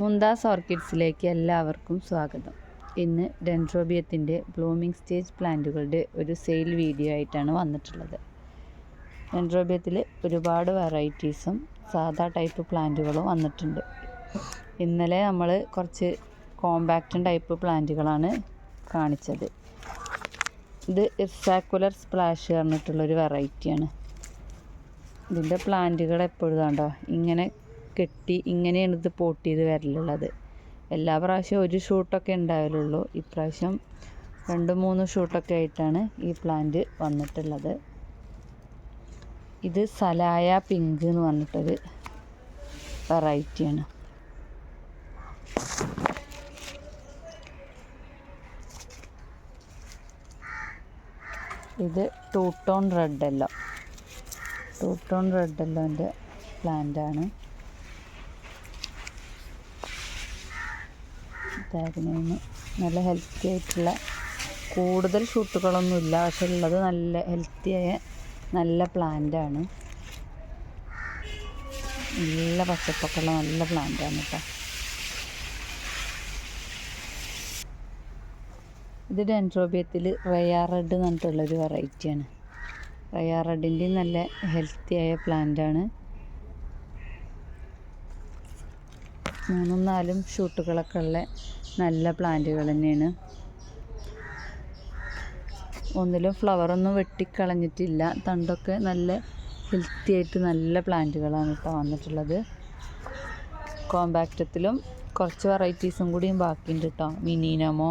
മുന്താസ് ഓർക്കിഡ്സിലേക്ക് എല്ലാവർക്കും സ്വാഗതം. ഇന്ന് ഡെൻട്രോബിയത്തിന്റെ ബ്ലൂമിംഗ് സ്റ്റേജ് പ്ലാന്റുകളുടെ ഒരു സെയിൽ വീഡിയോ ആയിട്ടാണ് വന്നിട്ടുള്ളത്. ഡെൻട്രോബിയത്തിൽ ഒരുപാട് വെറൈറ്റീസും സാധാ ടൈപ്പ് പ്ലാന്റുകളും വന്നിട്ടുണ്ട്. ഇന്നലെ നമ്മൾ കുറച്ച് കോമ്പാക്റ്റൻ ടൈപ്പ് പ്ലാന്റുകളാണ് കാണിച്ചത്. ഇത് ഇർസാക്കുലർ സ്പ്ലാഷ് പറഞ്ഞിട്ടുള്ളൊരു വെറൈറ്റിയാണ് ഇതിന്റെ പ്ലാന്റുകൾ എപ്പോഴും കണ്ടോ ഇങ്ങനെ കെട്ടി ഇങ്ങനെയാണ് ഇത് പോട്ട് ചെയ്ത് വരലുള്ളത്. എല്ലാ പ്രാവശ്യവും ഒരു ഷൂട്ടൊക്കെ ഉണ്ടാവലുള്ളൂ. ഇപ്രാവശ്യം രണ്ട് മൂന്ന് ഷൂട്ടൊക്കെ ആയിട്ടാണ് ഈ പ്ലാന്റ് വന്നിട്ടുള്ളത്. ഇത് സലായ പിങ്ക് എന്ന് പറഞ്ഞിട്ടൊരു വെറൈറ്റിയാണ് ഇത് two tone red yellow two tone red എല്ലോന്റെ പ്ലാന്റാണ് ടാഗിനേന്ന് നല്ല ഹെൽത്തി ആയിട്ടുള്ള കൂടുതൽ ഷൂട്ടുകളൊന്നുമില്ല പക്ഷെ ഉള്ളത് നല്ല ഹെൽത്തിയായ നല്ല പ്ലാന്റാണ് നല്ല പച്ചപ്പൊക്കെയുള്ള നല്ല പ്ലാന്റാണ് കേട്ടോ ഇത് ഡെൻട്രോബിയത്തിൽ റയാ റെഡ് എന്ന് പറഞ്ഞിട്ടുള്ളൊരു വെറൈറ്റിയാണ് റയാ റെഡിന്റെയും നല്ല ഹെൽത്തിയായ പ്ലാന്റാണ് മൂന്നും നാലും ഷൂട്ടുകളൊക്കെ ഉള്ള നല്ല പ്ലാന്റുകൾ തന്നെയാണ്. ഒന്നിലും ഫ്ലവറൊന്നും വെട്ടിക്കളഞ്ഞിട്ടില്ല. തണ്ടൊക്കെ നല്ല ഹെൽത്തി ആയിട്ട് നല്ല പ്ലാന്റുകളാണ് കേട്ടോ വന്നിട്ടുള്ളത്. കോമ്പാക്റ്റത്തിലും കുറച്ച് വെറൈറ്റീസും കൂടിയും ബാക്കിയുണ്ട് കേട്ടോ മിനിനമോ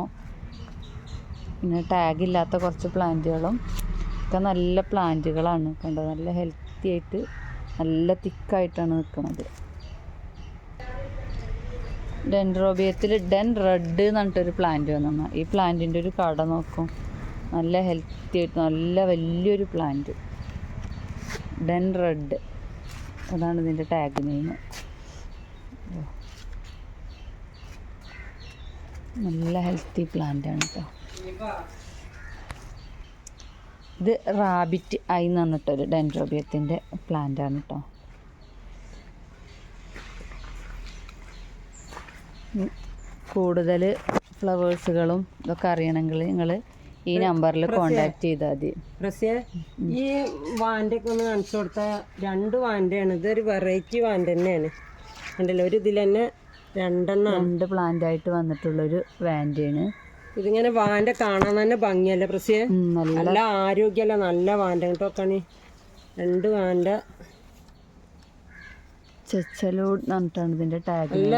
പിന്നെ ടാഗ് ഇല്ലാത്ത കുറച്ച് പ്ലാന്റുകളും. ഒക്കെ നല്ല പ്ലാന്റുകളാണ്. കണ്ടോ? നല്ല ഹെൽത്തി ആയിട്ട് നല്ല തിക്കായിട്ടാണ് നിൽക്കുന്നത് ഡെൻഡ്രോബിയത്തിൽ ഡെൻ റെഡ് എന്ന് പറഞ്ഞിട്ടൊരു പ്ലാന്റ് വന്നു. ഈ പ്ലാന്റിന്റെ ഒരു കട നോക്കും. നല്ല ഹെൽത്തി ആയിട്ട് നല്ല വലിയൊരു പ്ലാന്റ് ഡെൻ റെഡ്. അതാണ് ഇതിന്റെ ടാഗ് നെയിം നല്ല ഹെൽത്തി പ്ലാന്റ് ആണ് കേട്ടോ ഇത് റാബിറ്റ് പറഞ്ഞിട്ടൊരു ഡെൻഡ്രോബിയത്തിന്റെ പ്ലാന്റ് ആണ് കേട്ടോ കൂടുതൽ ഫ്ലവേഴ്സുകളും ഇതൊക്കെ അറിയണമെങ്കിൽ നിങ്ങൾ ഈ നമ്പറിൽ കോണ്ടാക്ട് ചെയ്താൽ മതി. ഈ വാന്റെ ഒക്കെ ഒന്ന് കാണിച്ചു കൊടുത്താൽ രണ്ട് വാന്റെയാണ്. ഇതൊരു വെറൈറ്റി വാന്റ തന്നെയാണ്. ഉണ്ടല്ലോ ഒരു ഇതിൽ തന്നെ രണ്ടെണ്ണം രണ്ട് പ്ലാന്റ് ആയിട്ട് വന്നിട്ടുള്ളൊരു വാന്റെയാണ്. ഇതിങ്ങനെ വാന്റെ കാണാൻ തന്നെ ഭംഗിയല്ലേ പ്രസിയ? നല്ല ആരോഗ്യമല്ല? നല്ല വാന്റെ. കേട്ടോക്കാണ് രണ്ട് വാന്റെ ചെച്ചലൂഡ് എന്ന് പറഞ്ഞിട്ടാണ് ഇതിന്റെ ടാഗ് നല്ല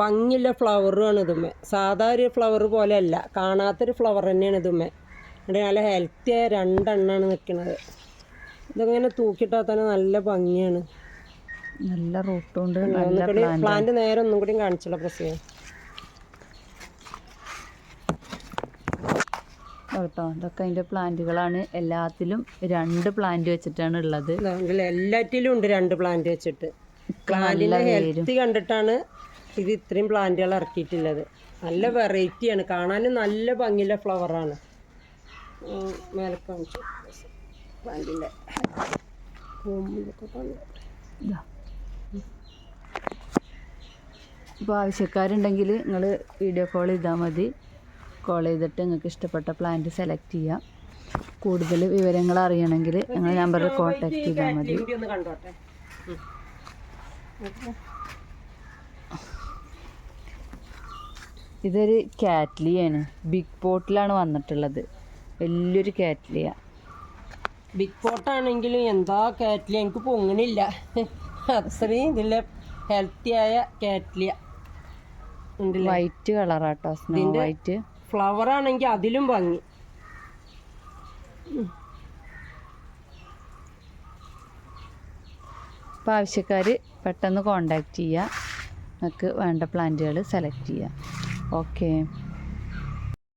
ഭംഗിയുള്ള ഫ്ലവറുമാണ് ഇതുമ്മേ. സാധാ ഒരു ഫ്ലവർ പോലെ അല്ല കാണാത്തൊരു ഫ്ലവർ തന്നെയാണ് ഇതുമ്മേ. ഇവിടെ നല്ല ഹെൽത്തി ആയ രണ്ടെണ്ണമാണ് നിൽക്കുന്നത് ഇതിങ്ങനെ തൂക്കിട്ടാൽ തന്നെ നല്ല ഭംഗിയാണ്. നല്ല റൂട്ടുണ്ട് നല്ല പ്ലാന്റ് നേരെ ഒന്നും കൂടി കാണിച്ചല്ലോ പ്രസേ കേട്ടോ ഇതൊക്കെ അതിന്റെ പ്ലാന്റുകളാണ്. എല്ലാത്തിലും രണ്ട് പ്ലാന്റ് വെച്ചിട്ടാണ് ഉള്ളത്. എല്ലാറ്റിലും ഉണ്ട് രണ്ട് പ്ലാന്റ് വെച്ചിട്ട്. പ്ലാന്റിന്റെ ഹെൽത്തി കണ്ടിട്ടാണ് ഇത് ഇത്രയും പ്ലാന്റുകൾ ഇറക്കിയിട്ടുള്ളത്. നല്ല വെറൈറ്റിയാണ് കാണാനും നല്ല ഭംഗിയുള്ള ഫ്ലവറാണ് മേലെ കാണിച്ചു. ഇപ്പോൾ ആവശ്യക്കാരുണ്ടെങ്കിൽ നിങ്ങൾ വീഡിയോ കോൾ ചെയ്താൽ മതി. കോൾ ചെയ്തിട്ട് നിങ്ങൾക്ക് ഇഷ്ടപ്പെട്ട പ്ലാന്റ് സെലക്ട് ചെയ്യാം. കൂടുതൽ വിവരങ്ങൾ അറിയണമെങ്കിൽ നിങ്ങൾ നമ്പറിൽ കോൺടാക്ട് ചെയ്താൽ മതി. ഒന്ന് കണ്ടോട്ടെ? ഉം. ഇതൊരു കാറ്റ്ലിയാണ്. ബിഗ് പോട്ടിലാണ് വന്നിട്ടുള്ളത്. വലിയൊരു കാറ്റ്ലിയ. ബിഗ് പോട്ടാണെങ്കിലും എന്താ കാറ്റ്ലിയ? എനിക്ക് പൊങ്ങണില്ല. അത്രയും ഇതിലെ ഹെൽത്തി ആയ കാറ്റ്ലിയ. വൈറ്റ് കളറാട്ടോ സ്നോ വൈറ്റ് ഫ്ലവർ ആണെങ്കിൽ അതിലും ഭംഗി. അപ്പോൾ ആവശ്യക്കാർ പെട്ടെന്ന് കോണ്ടാക്ട് ചെയ്യുക നിങ്ങൾക്ക് വേണ്ട പ്ലാന്റുകൾ സെലക്ട് ചെയ്യുക ഓക്കെ